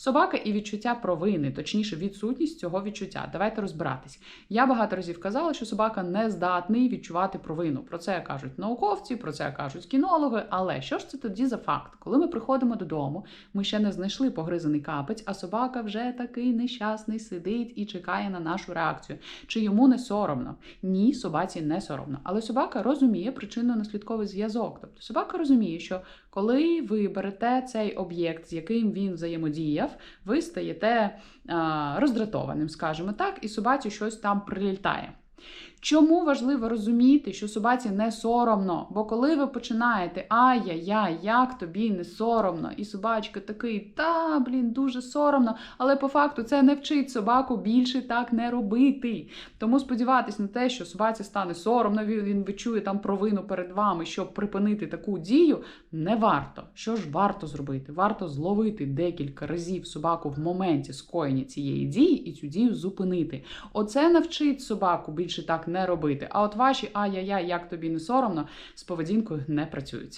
Собака і відчуття провини, точніше, відсутність цього відчуття. Давайте розбиратись. Я багато разів казала, що собака не здатний відчувати провину. Про це кажуть науковці, про це кажуть кінологи. Але що ж це тоді за факт? Коли ми приходимо додому, ми ще не знайшли погризаний капець, а собака вже такий нещасний сидить і чекає на нашу реакцію. Чи йому не соромно? Ні, собаці не соромно. Але собака розуміє причинно-наслідковий зв'язок. Тобто собака розуміє, що коли ви берете цей об'єкт, з яким він взаємодіяв, ви стаєте роздратованим, скажімо так, і собаці щось там прилітає. Чому важливо розуміти, що собаці не соромно? Бо коли ви починаєте ай-яй-яй, як тобі не соромно, і собачка такий, та блін, дуже соромно, але по факту це не вчить собаку більше так не робити. Тому сподіватись на те, що собаці стане соромно, він відчує там провину перед вами, щоб припинити таку дію, не варто. Що ж варто зробити? Варто зловити декілька разів собаку в моменті скоєння цієї дії і цю дію зупинити. Оце навчить собаку більше так не робити. А от ваші ай-яй-яй, як тобі не соромно, з поведінкою не працюють.